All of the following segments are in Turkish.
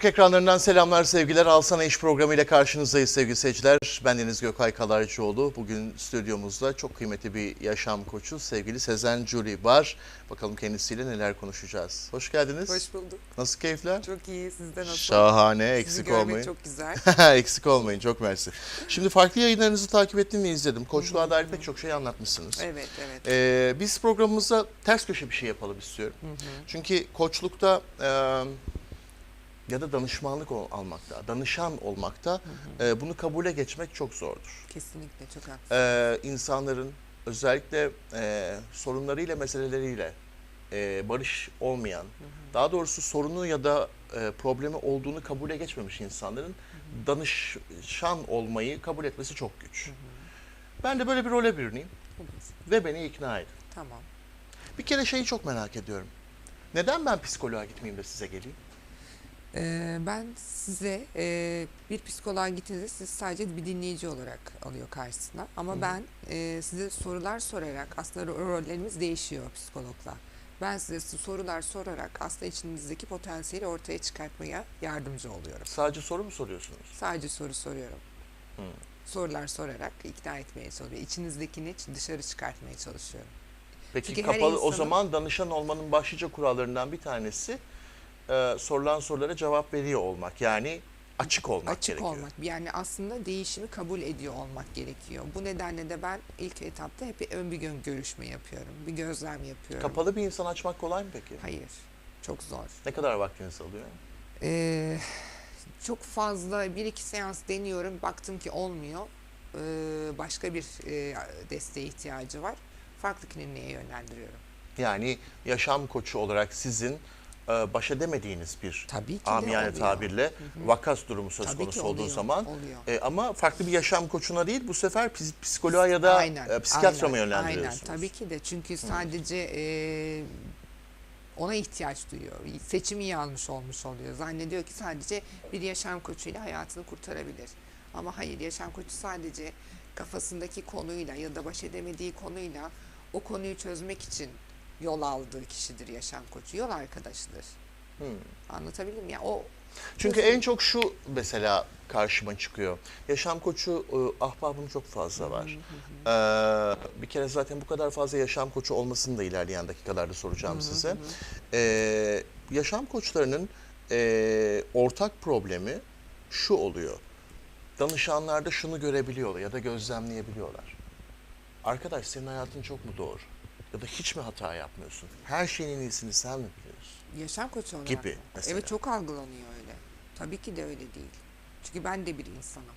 Türk ekranlarından selamlar, sevgiler. Alsana İş programı ile karşınızdayız sevgili seyirciler. Ben Deniz Gökay Kalaycıoğlu. Bugün stüdyomuzda çok kıymetli bir yaşam koçu sevgili Sezen Curi var. Bakalım kendisiyle neler konuşacağız. Hoş geldiniz. Hoş bulduk. Nasıl keyifler? Çok iyi. Sizde nasıl? Şahane, Sizi eksik görmek olmayın. çok güzel. eksik olmayın, çok mersi. Şimdi farklı yayınlarınızı takip ettim ve izledim. Koçluğa dair pek çok şey anlatmışsınız. evet, evet. Ee, biz programımızda ters köşe bir şey yapalım istiyorum. Çünkü koçlukta e, ya da danışmanlık ol- almakta, danışan olmakta e, bunu kabule geçmek çok zordur. Kesinlikle çok haklısın. Ee, insanların özellikle e, sorunlarıyla, meseleleriyle e, barış olmayan, daha doğrusu sorunu ya da e, problemi olduğunu kabule geçmemiş insanların danışan olmayı kabul etmesi çok güç. Ben de böyle bir role bürüneyim Olur. ve beni ikna edin. Tamam. Bir kere şeyi çok merak ediyorum. Neden ben psikoloğa gitmeyeyim de size geleyim? Ee, ben size e, bir psikoloğa gittiğinizde siz sadece bir dinleyici olarak alıyor karşısına. Ama ben e, size sorular sorarak aslında ro- rollerimiz değişiyor psikologla. Ben size sorular sorarak aslında içinizdeki potansiyeli ortaya çıkartmaya yardımcı oluyorum. Sadece soru mu soruyorsunuz? Sadece soru soruyorum. Hı. Sorular sorarak ikna etmeye çalışıyorum. İçinizdekini dışarı çıkartmaya çalışıyorum. Peki Çünkü kapalı o insanın- zaman danışan olmanın başlıca kurallarından bir tanesi e, sorulan sorulara cevap veriyor olmak. Yani açık olmak açık gerekiyor. olmak. Yani aslında değişimi kabul ediyor olmak gerekiyor. Bu nedenle de ben ilk etapta hep ön bir gö- görüşme yapıyorum. Bir gözlem yapıyorum. Kapalı bir insan açmak kolay mı peki? Hayır. Çok zor. Ne kadar vaktinizi alıyor? Ee, çok fazla bir iki seans deniyorum. Baktım ki olmuyor. Ee, başka bir e, desteğe ihtiyacı var. Farklı kliniğe yönlendiriyorum. Yani yaşam koçu olarak sizin e, baş edemediğiniz bir Tabii ki de amiyane oluyor. tabirle vakas durumu söz Tabii konusu olduğu oluyor, zaman oluyor. e, ama farklı bir yaşam koçuna değil bu sefer ps- psikoloğa ya da e, psikiyatra mı aynen, yönlendiriyorsunuz? Aynen tabii ki de çünkü sadece e, ona ihtiyaç duyuyor. Seçimi iyi almış olmuş oluyor. Zannediyor ki sadece bir yaşam koçuyla hayatını kurtarabilir. Ama hayır yaşam koçu sadece kafasındaki konuyla ya da baş edemediği konuyla o konuyu çözmek için yol aldığı kişidir yaşam koçu. Yol arkadaşıdır. Hmm. Anlatabildim ya o Çünkü en çok şu mesela karşıma çıkıyor. Yaşam koçu e, ahbabım çok fazla var. Ee, bir kere zaten bu kadar fazla yaşam koçu olmasını da ilerleyen dakikalarda soracağım size. Ee, yaşam koçlarının e, ortak problemi şu oluyor. Danışanlarda şunu görebiliyorlar ya da gözlemleyebiliyorlar. Arkadaş senin hayatın çok mu doğru? Ya da hiç mi hata yapmıyorsun? Her şeyin en iyisini sen mi biliyorsun? Yaşam koçu olarak Gibi mı? mesela. Evet çok algılanıyor öyle. Tabii ki de öyle değil. Çünkü ben de bir insanım.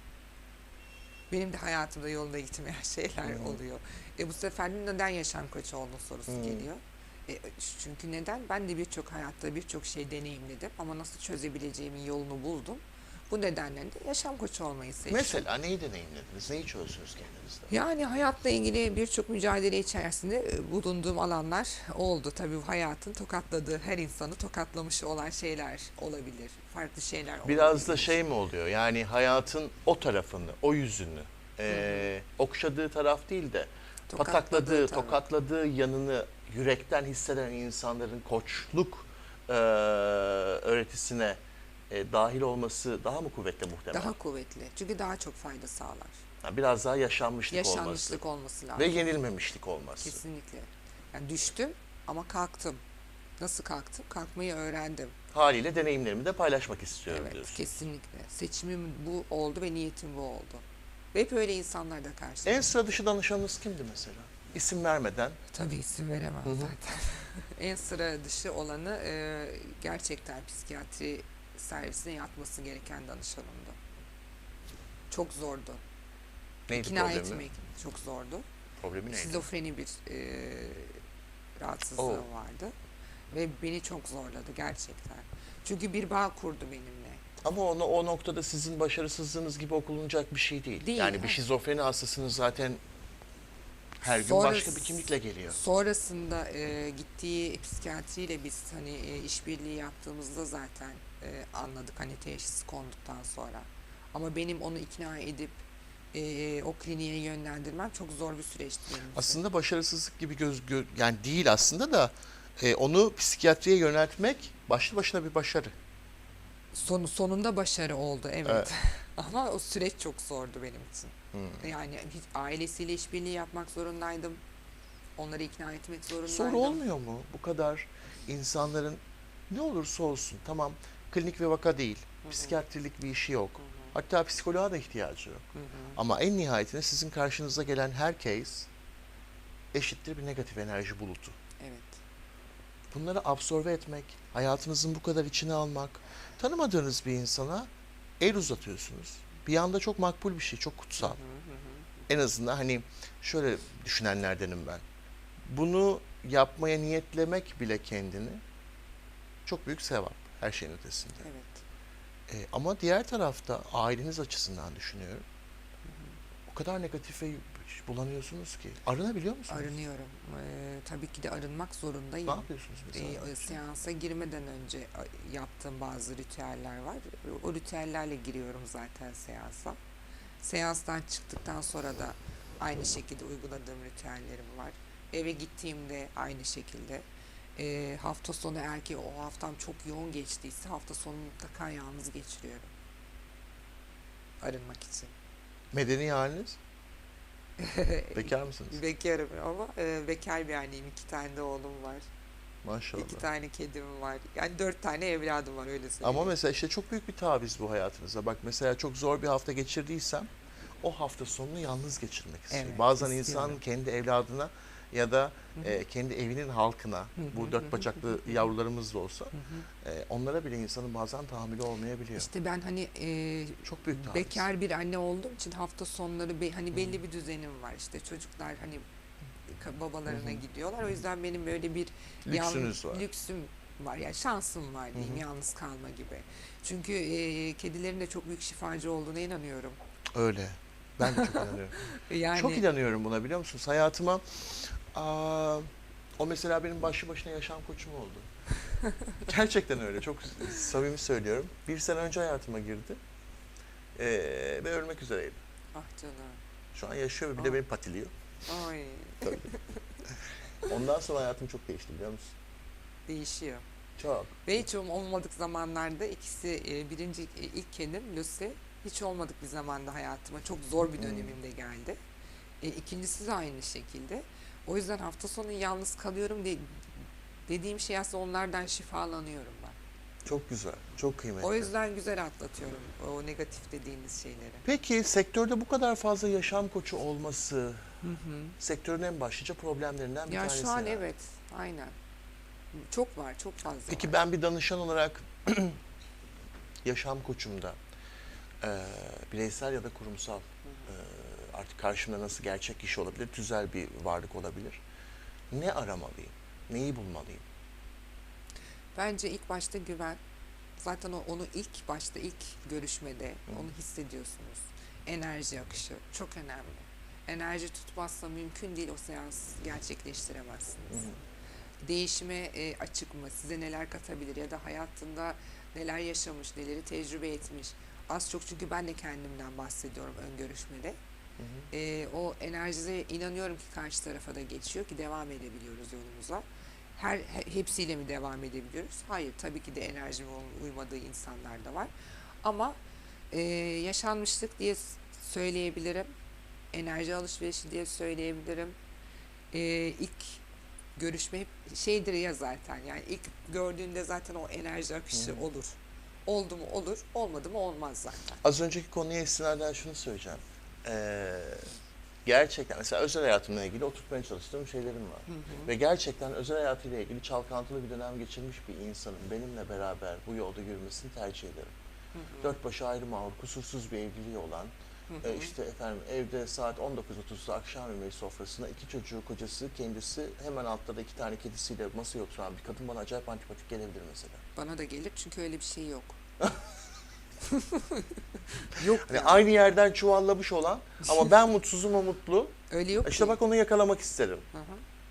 Benim de hayatımda yolunda gitmeyen şeyler oluyor. E bu sefer de neden yaşam koçu oldun sorusu geliyor. E, çünkü neden? Ben de birçok hayatta birçok şey deneyimledim ama nasıl çözebileceğimin yolunu buldum. Bu nedenle de yaşam koçu olmayı seçtim. Mesela neyi deneyimlediniz? Neyi çözdünüz kendinizde? Yani hayatla ilgili birçok mücadele içerisinde e, bulunduğum alanlar oldu. Tabii bu hayatın tokatladığı, her insanı tokatlamış olan şeyler olabilir. Farklı şeyler olabilir. Biraz da şey mi oluyor? Yani hayatın o tarafını, o yüzünü, eee, okşadığı taraf değil de Tokatladığı patakladığı, taraf. tokatladığı yanını yürekten hisseden insanların koçluk eee, öğretisine e, dahil olması daha mı kuvvetli muhtemelen? Daha kuvvetli. Çünkü daha çok fayda sağlar. Biraz daha yaşanmışlık, Yaşanmışlık olması olması lazım. ve yenilmemişlik olması. Kesinlikle. Yani düştüm ama kalktım. Nasıl kalktım? Kalkmayı öğrendim. Haliyle deneyimlerimi de paylaşmak istiyorum Evet, diyorsun. kesinlikle. Seçimim bu oldu ve niyetim bu oldu. Ve hep öyle insanlarla karşılaştım. En sıra dışı danışanınız kimdi mesela? İsim vermeden. Tabii isim veremem zaten. en sıra dışı olanı e, gerçekten psikiyatri servisine yatması gereken danışanımdı. Çok zordu. Neydi İkna problemi? etmek çok zordu. Problemi neydi? Şizofreni bir e, rahatsızlığı Oo. vardı. Ve beni çok zorladı gerçekten. Çünkü bir bağ kurdu benimle. Ama onu o noktada sizin başarısızlığınız gibi okunacak bir şey değil. Değil, yani bir evet. şizofreni hastasınız zaten her gün Sonrası- başka bir kimlikle geliyor. Sonrasında e, gittiği psikiyatriyle biz hani e, işbirliği yaptığımızda zaten e, anladık hani teşhis konduktan sonra. Ama benim onu ikna edip e, o kliniğe yönlendirmem çok zor bir süreçti benim için. Aslında başarısızlık gibi göz gö- yani değil aslında da e, onu psikiyatriye yöneltmek başlı başına bir başarı. Sonu, sonunda başarı oldu evet. Evet. Ama o süreç çok zordu benim için. Hmm. Yani hiç ailesiyle işbirliği yapmak zorundaydım. Onları ikna etmek zorundaydım. Soru olmuyor mu? Bu kadar insanların ne olursa olsun tamam klinik bir vaka değil. Psikiyatrilik bir işi yok. Hatta psikoloğa da ihtiyacı yok. Hı hı. Ama en nihayetinde sizin karşınıza gelen her case eşittir bir negatif enerji bulutu. Evet. Bunları absorbe etmek, hayatınızın bu kadar içine almak, tanımadığınız bir insana el uzatıyorsunuz. Bir anda çok makbul bir şey, çok kutsal. Hı hı hı. En azından hani şöyle düşünenlerdenim ben. Bunu yapmaya niyetlemek bile kendini çok büyük sevap her şeyin ötesinde. Evet. E, ama diğer tarafta aileniz açısından düşünüyorum. O kadar negatife bulanıyorsunuz ki. Arınabiliyor musunuz? Arınıyorum. Ee, tabii ki de arınmak zorundayım. Ne yapıyorsunuz mesela? Ee, seansa girmeden önce yaptığım bazı ritüeller var. O ritüellerle giriyorum zaten seansa. Seanstan çıktıktan sonra da aynı şekilde uyguladığım ritüellerim var. Eve gittiğimde aynı şekilde. Ee, hafta sonu ki o haftam çok yoğun geçtiyse hafta sonu mutlaka yalnız geçiriyorum. Arınmak için. Medeni haliniz? Bekar mısınız? Bekarım ama e, bekar bir anneyim. İki tane de oğlum var. Maşallah. İki tane kedim var. Yani dört tane evladım var öyle söyleyeyim. Ama mesela işte çok büyük bir taviz bu hayatınıza. Bak mesela çok zor bir hafta geçirdiysem o hafta sonunu yalnız geçirmek istiyor. Evet, Bazen istiyorum. insan kendi evladına ya da e, kendi evinin halkına, bu dört bacaklı yavrularımız da olsa e, onlara bile insanın bazen tahammülü olmayabiliyor. İşte ben hani e, çok büyük taviz. bekar bir anne olduğum için hafta sonları be- hani belli bir düzenim var. İşte çocuklar hani babalarına gidiyorlar. O yüzden benim böyle bir Lüksünüz var. lüksüm var. Yani şansım var diyeyim yalnız kalma gibi. Çünkü e, kedilerin de çok büyük şifacı olduğuna inanıyorum. Öyle. Ben de çok inanıyorum. Yani Çok inanıyorum buna biliyor musunuz? Hayatıma aa, o mesela benim başlı başına yaşam koçum oldu. Gerçekten öyle. Çok samimi söylüyorum. Bir sene önce hayatıma girdi. Ee, ve ölmek üzereydi. ah canım. Şu an yaşıyor ve bir de beni patiliyor. Ay Tabii. Ondan sonra hayatım çok değişti biliyor musun? değişiyor. Çok. Ve hiç ol- olmadık zamanlarda ikisi e, birinci e, ilk kedim Lucy hiç olmadık bir zamanda hayatıma çok zor bir Hmm. dönemimde geldi. E, ikincisi de aynı şekilde. O yüzden hafta sonu yalnız kalıyorum de, dediğim şey aslında onlardan şifalanıyorum ben. Çok güzel. Çok kıymetli. O yüzden güzel atlatıyorum o negatif dediğiniz şeyleri. Peki sektörde bu kadar fazla yaşam koçu olması sektörün en başlıca problemlerinden bir Ya tanesi. şu an yani. evet aynen. Çok var çok fazla Peki var. ben bir danışan olarak yaşam koçumda e, bireysel ya da kurumsal e, artık karşımda nasıl gerçek kişi olabilir, tüzel bir varlık olabilir. Ne aramalıyım? Neyi bulmalıyım? Bence ilk başta güven. Zaten onu ilk başta ilk görüşmede onu hissediyorsunuz. Enerji akışı çok önemli. Enerji tutmazsa mümkün değil o seans gerçekleştiremezsiniz. Değişime e, açık mı? Size neler katabilir ya da hayatında neler yaşamış, neleri tecrübe etmiş. Az çok çünkü ben de kendimden bahsediyorum ön görüşmede. E, o enerjiye inanıyorum ki karşı tarafa da geçiyor ki devam edebiliyoruz yolumuza. Her he- hepsiyle mi devam edebiliyoruz? Hayır, tabii ki de enerjime uy- uymadığı insanlar da var. Ama e, yaşanmışlık diye söyleyebilirim. Enerji alışverişi diye söyleyebilirim. E, ilk görüşme hep şeydir ya zaten. Yani ilk gördüğünde zaten o enerji akışı Hı. olur. Oldu mu olur, olmadı mı olmaz zaten. Az önceki konuya istinaden şunu söyleyeceğim. Ee, gerçekten mesela özel hayatımla ilgili oturtmaya çalıştığım şeylerim var. Hı hı. Ve gerçekten özel hayatıyla ilgili çalkantılı bir dönem geçirmiş bir insanın benimle beraber bu yolda yürümesini tercih ederim. Hı hı. Dört başı ayrı mahur, kusursuz bir evliliği olan, Hı e, hı. işte efendim evde saat 19.30'da akşam yemeği sofrasında iki çocuğu, kocası, kendisi hemen altta da iki tane kedisiyle masaya oturan bir kadın bana acayip antipatik gelebilir mesela. Bana da gelir çünkü öyle bir şey yok. yok Hani yani. aynı yerden çuvallamış olan ama ben mutsuzum o mutlu. Öyle yok İşte ki. bak onu yakalamak isterim. Hı.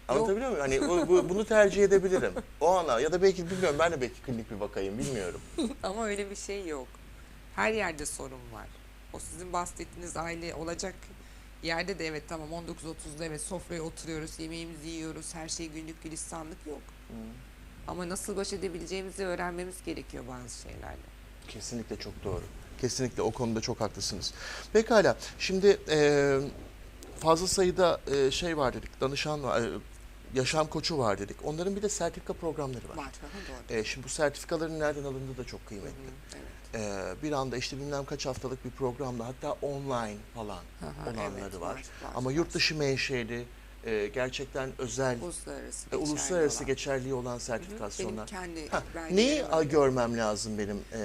Anlatabiliyor muyum? Hani bu, bu- bunu tercih edebilirim. O ana ya da belki bilmiyorum ben de belki klinik bir bakayım bilmiyorum. Ama öyle bir şey yok. Her yerde sorun var. O sizin bahsettiğiniz aile olacak yerde de evet tamam 19.30'da evet sofraya oturuyoruz, yemeğimizi yiyoruz, her şey günlük gülistanlık yok. Ama nasıl baş edebileceğimizi öğrenmemiz gerekiyor bazı şeylerle. Kesinlikle çok doğru. Kesinlikle o konuda çok haklısınız. Pekala. Şimdi e, fazla sayıda e, şey var dedik. Danışan var. e, yaşam koçu var dedik. Onların bir de sertifika programları var. Var. Doğru. E, şimdi bu sertifikaların nereden alındığı da çok kıymetli. Evet. E, bir anda işte bilmem kaç haftalık bir programda hatta online falan Aha, olanları evet, var. var, var, Ama var. yurt dışı menşeli e, gerçekten özel Uluslararası, e, uluslararası olan. geçerliği olan Hı hı. sertifikasyonlar. Benim kendi Ha, neyi öyle. görmem lazım benim e,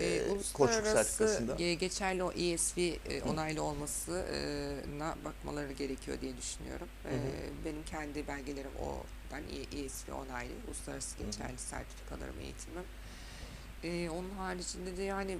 Ee, koçluk sertifikasında? ge- geçerli o ESV e, onaylı olmasına bakmaları gerekiyor diye düşünüyorum. Hı. benim kendi belgelerim oradan E- ESV onaylı, uluslararası geçerli sertifikalarım, eğitimim. Ee, onun haricinde de yani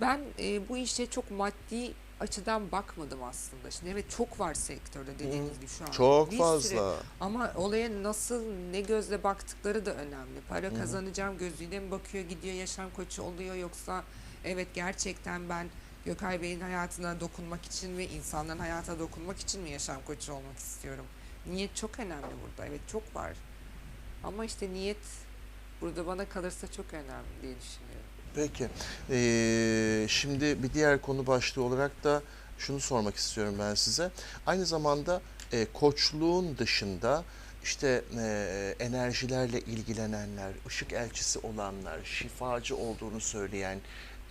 ben e, bu işe çok maddi açıdan bakmadım aslında. Şimdi evet çok var sektörde dediğiniz gibi şu an. Çok Bir fazla. sürü ama olaya nasıl, ne gözle baktıkları da önemli. Para kazanacağım gözüyle mi bakıyor, gidiyor yaşam koçu oluyor yoksa evet gerçekten ben Gökay Bey'in hayatına dokunmak için ve insanların hayatına dokunmak için mi yaşam koçu olmak istiyorum? Niyet çok önemli burada. Evet çok var. Ama işte niyet burada bana kalırsa çok önemli diye düşünüyorum. Peki. Ee, şimdi bir diğer konu başlığı olarak da şunu sormak istiyorum ben size. Aynı zamanda e, koçluğun dışında işte e, enerjilerle ilgilenenler, ışık elçisi olanlar, şifacı olduğunu söyleyen,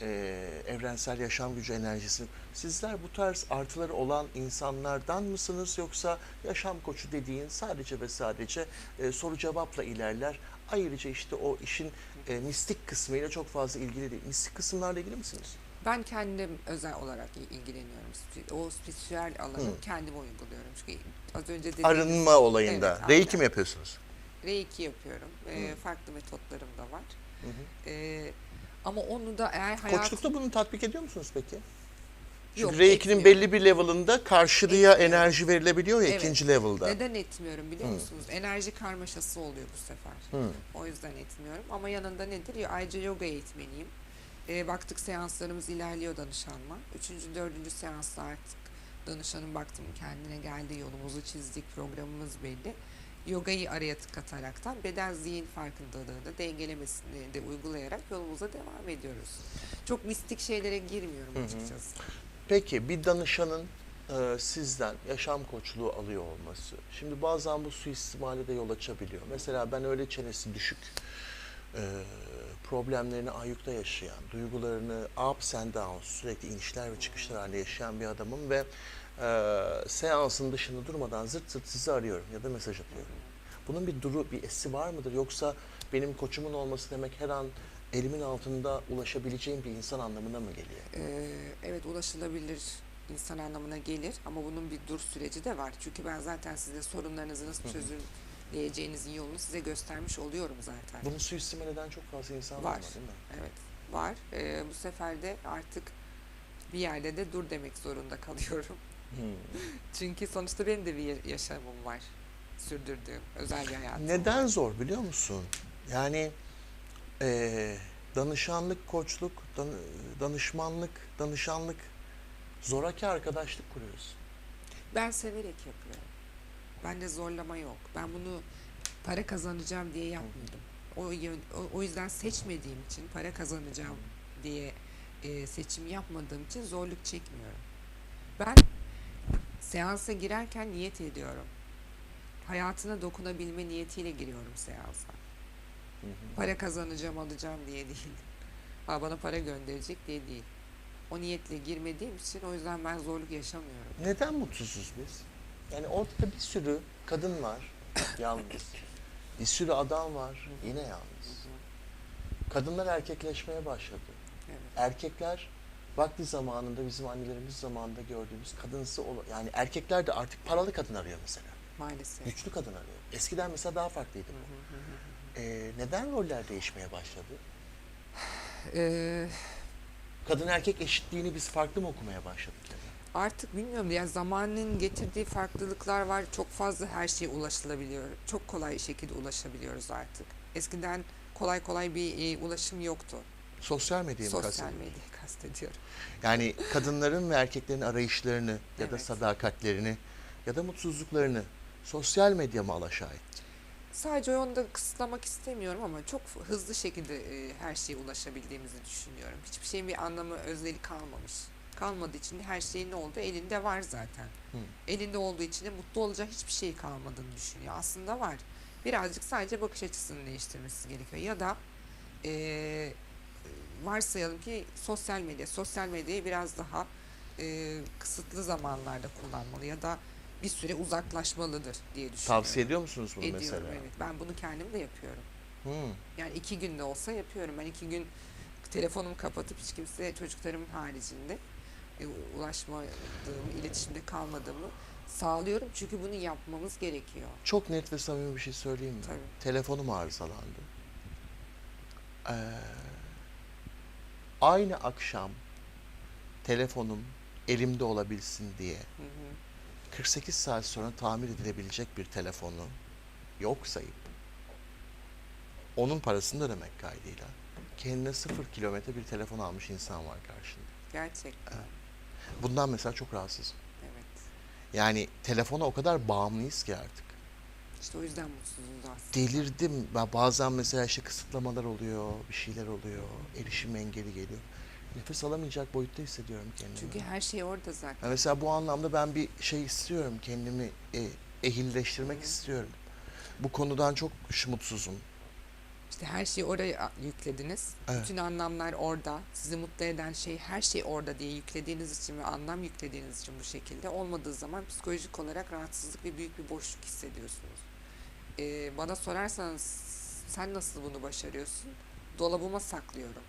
e, evrensel yaşam gücü enerjisi. Sizler bu tarz artıları olan insanlardan mısınız yoksa yaşam koçu dediğin sadece ve sadece e, soru cevapla ilerler. Ayrıca işte o işin e, mistik kısmıyla çok fazla ilgili değil. Mistik kısımlarla ilgili misiniz? Ben kendim özel olarak il- ilgileniyorum. O spiritüel alanı Hı. kendim uyguluyorum. Çünkü az önce dediğim Arınma olayında. Evet, Reiki mi yapıyorsunuz? Reiki yapıyorum. Hı. farklı metotlarım da var. Hı hı. Ee, ama onu da eğer hayat... Koçlukta bunu tatbik ediyor musunuz peki? Çünkü Yok, Reiki'nin etmiyorum. belli bir level'ında karşıya Etmiyorum. enerji verilebiliyor ya Evet. ikinci level'da. Neden etmiyorum biliyor Hı. musunuz? Enerji karmaşası oluyor bu sefer. Hı. O yüzden etmiyorum. Ama yanında nedir? Ya, Ayrıca yoga eğitmeniyim. Ee, baktık seanslarımız ilerliyor danışanla. Üçüncü, dördüncü seansta artık danışanın baktım kendine geldi yolumuzu çizdik programımız belli. Yogayı araya kataraktan beden zihin farkındalığını dengelemesini de uygulayarak yolumuza devam ediyoruz. Çok mistik şeylere girmiyorum Hı hı. Peki bir danışanın e, sizden yaşam koçluğu alıyor olması. Şimdi bazen bu suistimale de yol açabiliyor. Mesela ben öyle çenesi düşük, e, problemlerini ayyukta yaşayan, duygularını ups and downs, sürekli inişler ve çıkışlar halinde yaşayan bir adamım ve e, seansın dışında durmadan zırt zırt sizi arıyorum ya da mesaj atıyorum. Bunun bir duru, bir esi var mıdır? Yoksa benim koçumun olması demek her an elimin altında ulaşabileceğim bir insan anlamına mı geliyor? Ee, evet ulaşılabilir insan anlamına gelir ama bunun bir dur süreci de var. Çünkü ben zaten size sorunlarınızı nasıl çözümleyeceğinizin yolunu size göstermiş oluyorum zaten. Bunu suistimal eden çok fazla insan var, Var. değil mi? Evet var. Ee, bu sefer de artık bir yerde de dur demek zorunda kalıyorum. Hmm. Çünkü sonuçta benim de bir ya- yaşamım var. Sürdürdüğüm özel bir hayatım Neden var. zor biliyor musun? Yani eee, danışanlık, koçluk, dan- danışmanlık, danışanlık zoraki arkadaşlık kuruyoruz. Ben severek yapıyorum. Bende zorlama yok. Ben bunu para kazanacağım diye yapmadım. O, o yüzden seçmediğim için para kazanacağım diye e, seçim yapmadığım için zorluk çekmiyorum. Ben seansa girerken niyet ediyorum. Hayatına dokunabilme niyetiyle giriyorum seansa. Para kazanacağım, alacağım diye değil. Ha, bana para gönderecek diye değil. O niyetle girmediğim için o yüzden ben zorluk yaşamıyorum. Neden mutsuzuz biz? Yani ortada bir sürü kadın var yalnız. Bir sürü adam var yine yalnız. Kadınlar erkekleşmeye başladı. Evet. Erkekler vakti zamanında bizim annelerimiz zamanında gördüğümüz kadınsı olan yani erkekler de artık paralı kadın arıyor mesela. Maalesef. Güçlü kadın arıyor. Eskiden mesela daha farklıydı bu. Ee, neden roller değişmeye başladı? Ee, Kadın erkek eşitliğini biz farklı mı okumaya başladık? Artık bilmiyorum ya zamanın getirdiği farklılıklar var. Çok fazla her şeye ulaşılabiliyor. Çok kolay şekilde ulaşabiliyoruz artık. Eskiden kolay kolay bir e, ulaşım yoktu. Sosyal medyayı mı Sosyal kastediyorsun? medyayı kastediyorum. Yani kadınların ve erkeklerin arayışlarını ya da Evet. sadakatlerini ya da mutsuzluklarını sosyal medya mı alaşağı etti? Sadece onu da kısıtlamak istemiyorum ama çok hızlı şekilde e, her şeye ulaşabildiğimizi düşünüyorum. Hiçbir şeyin bir anlamı, özeli kalmamış. Kalmadığı için her şeyin ne olduğu elinde var zaten. Hı. Elinde olduğu için de mutlu olacak hiçbir şey kalmadığını düşünüyor. Aslında var. Birazcık sadece bakış açısını değiştirmesi gerekiyor. Ya da e, varsayalım ki sosyal medya, sosyal medyayı biraz daha e, kısıtlı zamanlarda kullanmalı ya da bir süre uzaklaşmalıdır diye düşünüyorum. Tavsiye ediyor musunuz bunu Ediyorum mesela? evet. Ben bunu kendim de yapıyorum. Hı. Yani iki günde olsa yapıyorum. Ben iki gün telefonumu kapatıp hiç kimseye çocuklarımın haricinde e, ulaşmadığımı, iletişimde kalmadığımı sağlıyorum. Çünkü bunu yapmamız gerekiyor. Çok net ve samimi bir şey söyleyeyim mi? Tabii. Telefonum arızalandı. Ee, aynı akşam telefonum elimde olabilsin diye Hı hı. 48 saat sonra tamir edilebilecek bir telefonu yok sayıp onun parasını da ödemek kaydıyla kendine sıfır kilometre bir telefon almış insan var karşında. Gerçekten. Bundan mesela çok rahatsızım. Evet. Yani telefona o kadar bağımlıyız ki artık. İşte o yüzden mutsuzuz aslında. Delirdim. Bazen mesela işte kısıtlamalar oluyor, bir şeyler oluyor, erişim engeli geliyor. Nefes alamayacak boyutta hissediyorum kendimi. Çünkü her şey orada zaten. Ya mesela bu anlamda ben bir şey istiyorum, kendimi e, ehilleştirmek Hı. istiyorum. Bu konudan çok mutsuzum. İşte her şeyi oraya yüklediniz. Evet. Bütün anlamlar orada. Sizi mutlu eden şey her şey orada diye yüklediğiniz için ve anlam yüklediğiniz için bu şekilde olmadığı zaman psikolojik olarak rahatsızlık ve büyük bir boşluk hissediyorsunuz. Ee, bana sorarsanız sen nasıl bunu başarıyorsun? Dolabıma saklıyorum.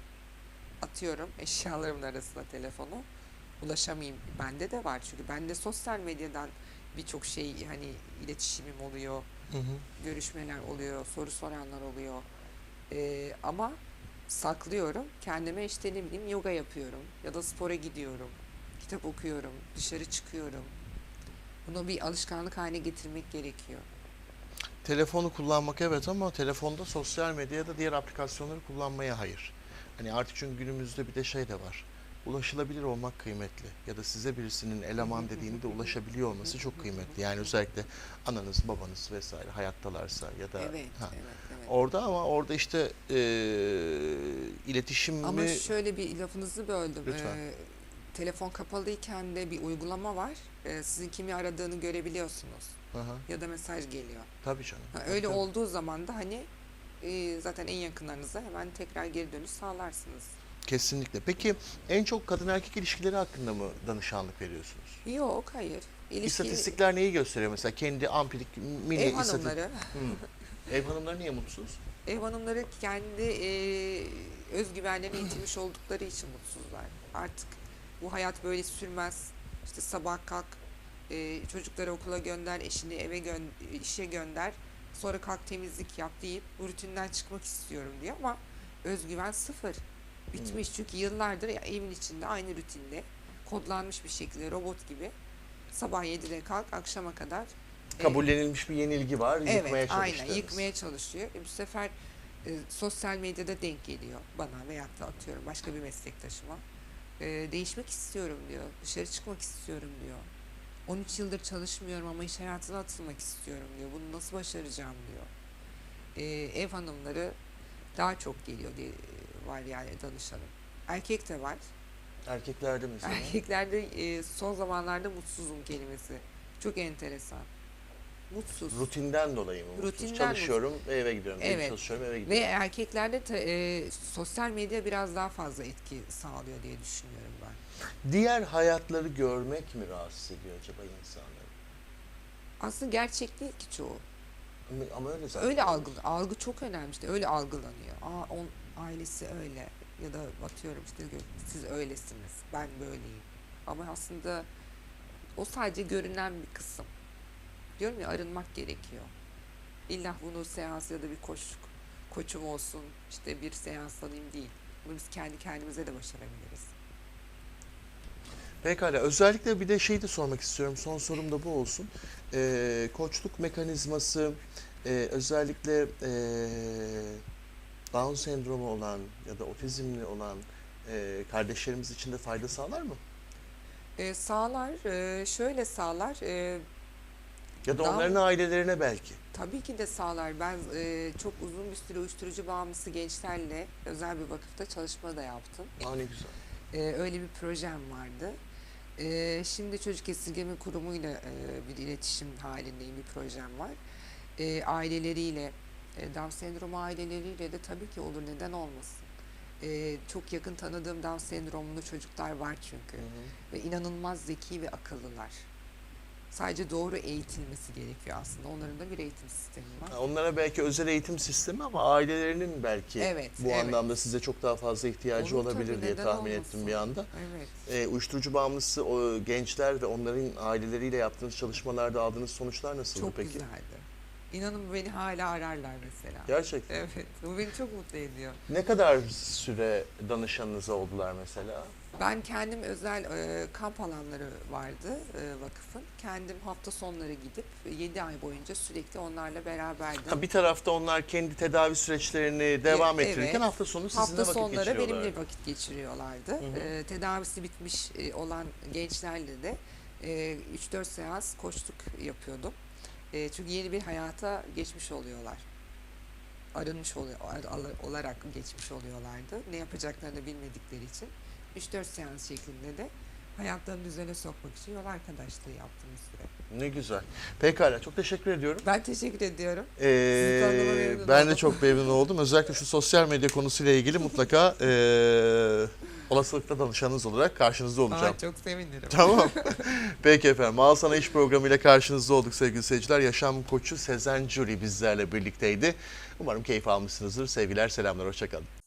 Atıyorum eşyalarımın arasına telefonu. Ulaşamayayım. Bende de var çünkü bende sosyal medyadan birçok şey hani iletişimim oluyor Hı hı. görüşmeler oluyor, soru soranlar oluyor. Ee, ama saklıyorum. Kendime işte ne bileyim yoga yapıyorum ya da spora gidiyorum. Kitap okuyorum, dışarı çıkıyorum. Bunu bir alışkanlık haline getirmek gerekiyor. Telefonu kullanmak evet ama telefonda sosyal medyada diğer aplikasyonları kullanmaya hayır. Hani artık çünkü günümüzde bir de şey de var. Ulaşılabilir olmak kıymetli. Ya da size birisinin eleman dediğinde ulaşabiliyor olması çok kıymetli. Yani özellikle ananız, babanız vesaire hayattalarsa ya da Evet, ha. evet, evet. orada ama orada işte e, iletişimi Ama şöyle bir lafınızı böldüm. Lütfen. Ee, telefon kapalıyken de bir uygulama var. Ee, sizin kimi aradığını görebiliyorsunuz. Aha, Ya da mesaj geliyor. tabii canım. Ha, Tabii, öyle tabii. olduğu zaman da hani e, zaten en yakınlarınıza hemen tekrar geri dönüş sağlarsınız. Kesinlikle. Peki en çok kadın erkek ilişkileri hakkında mı danışanlık veriyorsunuz? Yok hayır. İlişki, İstatistikler neyi gösteriyor mesela? Kendi ampirik milli ev istatistik- hanımları, Hı. Ev hanımları niye mutsuz? ev hanımları kendi e, özgüvenlerini yitirmiş oldukları için mutsuzlar. Artık bu hayat böyle sürmez. İşte sabah kalk, e, çocukları okula gönder, eşini eve gö- işe gönder. Sonra kalk temizlik yap deyip bu rutinden çıkmak istiyorum diyor ama özgüven sıfır. Bitmiş çünkü yıllardır ya evin içinde aynı rutinde kodlanmış bir şekilde robot gibi sabah 7'de kalk akşama kadar e, Kabullenilmiş bir yenilgi var. yıkmaya Evet, aynen yıkmaya çalışıyor. E, bu sefer e, sosyal medyada denk geliyor bana veyahut da atıyorum başka bir meslektaşıma. E, değişmek istiyorum diyor. Dışarı çıkmak istiyorum diyor. 13 yıldır çalışmıyorum ama iş hayatına atılmak istiyorum diyor. Bunu nasıl başaracağım diyor. E, ev hanımları daha çok geliyor diye e, var yani danışanım. Erkek de var. Erkeklerde mesela. Erkeklerde e, son zamanlarda mutsuzum kelimesi. Çok enteresan. Mutsuz. Rutinden dolayı mı? mutsuz? Rutinden Çalışıyorum ve eve gidiyorum. Evet. Çalışıyorum eve Ve gidiyorum. erkeklerde te- e, sosyal medya biraz daha fazla etki sağlıyor diye düşünüyorum ben. Diğer hayatları görmek mi rahatsız ediyor acaba insanları? Aslında gerçek değil ki çoğu. Ama, ama öyle zaten. Öyle algı, algı çok önemli işte öyle algılanıyor. Aa on ailesi öyle ya da atıyorum işte siz öylesiniz ben böyleyim. Ama aslında o sadece görünen bir kısım. Diyorum ya arınmak gerekiyor. İlla bunu seans ya da bir koç, koçum olsun işte bir seans alayım değil. Bunu biz kendi kendimize de başarabiliriz. Pekala. Özellikle bir de şey de sormak istiyorum. Son sorum da bu olsun. Ee, koçluk mekanizması e, özellikle e, Down sendromu olan ya da otizmli olan e, kardeşlerimiz için de fayda sağlar mı? Ee, sağlar, e, şöyle sağlar. e, Ya da Down- onların ailelerine belki. Tabii ki de sağlar. Ben e, çok uzun bir süre uyuşturucu bağımlısı gençlerle özel bir vakıfta çalışma da yaptım. Aa ne güzel. E, öyle bir projem vardı. E, şimdi Çocuk Esirgeme Kurumu'yla e, bir iletişim halindeyim, bir projem var. E, aileleriyle, e, Down sendromu aileleriyle de tabii ki olur, neden olmasın. E, çok yakın tanıdığım Down sendromlu çocuklar var çünkü. Ve inanılmaz zeki ve akıllılar. Sadece doğru eğitilmesi gerekiyor aslında. Onların da bir eğitim sistemi var. Onlara belki özel eğitim sistemi ama ailelerinin belki Evet, bu evet. anlamda size çok daha fazla ihtiyacı Olur olabilir diye tahmin olmasın? ettim bir anda. Evet. E, uyuşturucu bağımlısı o gençler ve onların aileleriyle yaptığınız çalışmalarda aldığınız sonuçlar nasıldı Çok peki? güzeldi. İnanın beni hala ararlar mesela. Gerçekten. Evet. Bu beni çok mutlu ediyor. Ne kadar süre danışanınız oldular mesela? Ben kendim özel e, kamp alanları vardı e, vakıfın. Kendim hafta sonları gidip 7 ay boyunca sürekli onlarla beraberdim. Ha, bir tarafta onlar kendi tedavi süreçlerini devam Evet. ettirirken hafta sonu sizinle Hafta vakit sonları geçiriyorlar. benimle vakit geçiriyorlardı. Hı hı. E, tedavisi bitmiş e, olan gençlerle de e, 3-4 seans koştuk yapıyordum. E, çünkü yeni bir hayata geçmiş oluyorlar. Arınmış oluyor, olarak geçmiş oluyorlardı. Ne yapacaklarını bilmedikleri için. 3-4 seans şeklinde de hayatlarını düzene sokmak için yol arkadaşlığı yaptığımız süre. Ne güzel. Pekala çok teşekkür ediyorum. Ben teşekkür ediyorum. Ee, ben de oldum. çok memnun oldum. Özellikle şu sosyal medya konusuyla ilgili mutlaka ee, olasılıkla danışanınız olarak karşınızda olacağım. Aa, çok sevinirim. Tamam. Peki efendim. Al Sana İş programıyla karşınızda olduk sevgili seyirciler. Yaşam koçu Sezen Curi bizlerle birlikteydi. Umarım keyif almışsınızdır. Sevgiler, selamlar. Hoşçakalın.